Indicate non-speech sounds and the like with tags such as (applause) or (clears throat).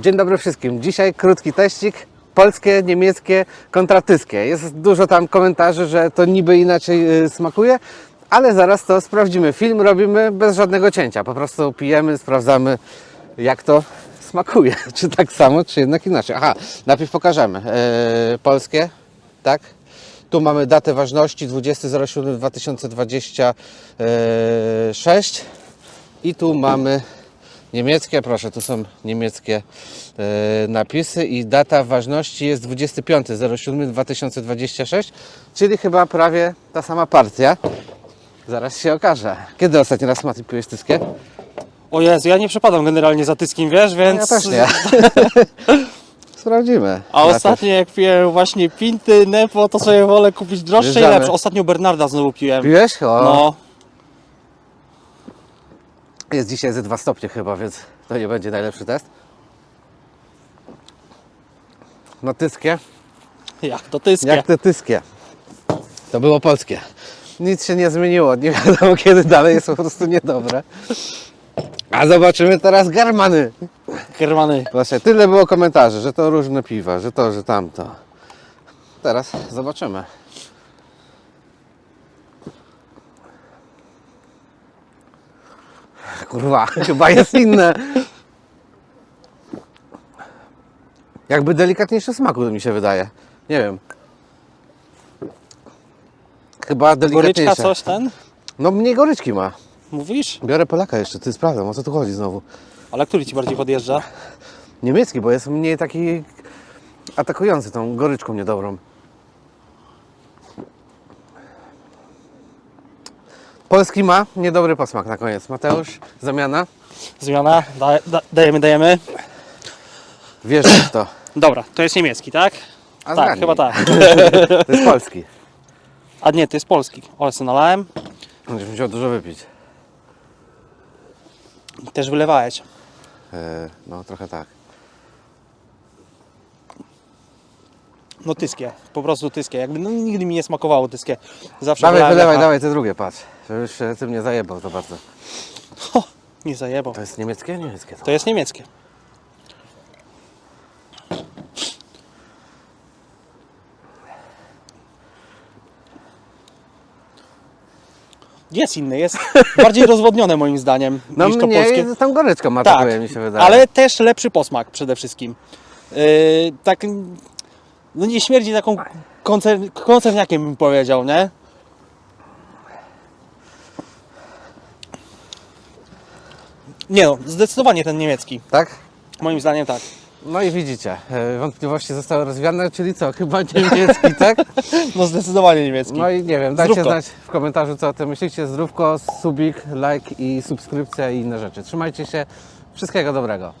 Dzień dobry wszystkim. Dzisiaj krótki teścik. Polskie, niemieckie, kontra tyskie. Jest dużo tam komentarzy, że to niby inaczej y, smakuje, ale zaraz to sprawdzimy. Film robimy bez żadnego cięcia. Po prostu pijemy, sprawdzamy jak to smakuje. (laughs) Czy tak samo, czy jednak inaczej. Aha, najpierw pokażemy. E, polskie, tak? Tu mamy datę ważności 20.07.2026 i tu mamy niemieckie, proszę, tu są niemieckie e, napisy i data ważności jest 25.07.2026, czyli chyba prawie ta sama partia. Zaraz się okaże. Kiedy ostatni raz Mati piłeś tyskie? O Jezu, ja nie przepadam generalnie za tyskim, wiesz, więc... Ja też nie. (laughs) Sprawdzimy. A ostatnio jak piłem właśnie pinty, nepo, to sobie wolę kupić droższe i lepsze. Ostatnio Bernarda znowu piłem. Piłeś? O, No, Jest dzisiaj ze 2 stopnie chyba, więc to nie będzie najlepszy test. No tyskie. jak to tyskie. Jak te tyskie. To było polskie. Nic się nie zmieniło. Nie wiadomo kiedy dalej jest po prostu niedobre. A zobaczymy teraz Germany. Germany. Proszę, tyle było komentarzy, że to różne piwa, że to, że tamto. Teraz zobaczymy. Kurwa, (laughs) chyba jest inne. Jakby delikatniejszy smaku mi się wydaje. Nie wiem. Chyba delikatniejsze. Goryczka coś ten? No mniej goryczki ma. Mówisz? Biorę Polaka jeszcze, ty sprawdzam, o co tu chodzi znowu. Ale który ci bardziej podjeżdża? Niemiecki, bo jest mniej taki atakujący tą goryczką niedobrą. Polski ma niedobry posmak na koniec. Mateusz, zamiana? Zmiana? Da, da, dajemy, dajemy. Wierzę w to. (clears throat) Dobra, to jest niemiecki, tak? A tak, zgadnij. chyba tak. (laughs) To jest polski. (laughs) A nie, to jest polski. Ale sobie nalałem. Będziesz musiał dużo wypić. Też wylewałeś. E, no trochę tak. No tyskie, po prostu tyskie. Jakby no, nigdy mi nie smakowało tyskie. Zawsze Dawaj, wylewaj, jaka- dawaj te drugie, patrz. Żebyś się tym nie zajebał za bardzo. Ho, nie zajebał. To jest niemieckie? Niemieckie to. To jest niemieckie. Jest inny, jest (laughs) bardziej rozwodnione moim zdaniem No niż to mniej, polskie. tam goryczką Tak, atakuje, mi się wydaje. ale też lepszy posmak przede wszystkim. Yy, tak, no nie śmierdzi taką koncer, koncerniakiem bym powiedział, nie? Nie no, zdecydowanie ten niemiecki. Tak? Moim zdaniem tak. No i widzicie, e, wątpliwości zostały rozwiane, czyli co, chyba (laughs) niemiecki, tak? No zdecydowanie niemiecki. No i nie wiem, dajcie Zdrówko. znać w komentarzu, co o tym myślicie. Zdrówko, subik, like i subskrypcja i inne rzeczy. Trzymajcie się, wszystkiego dobrego.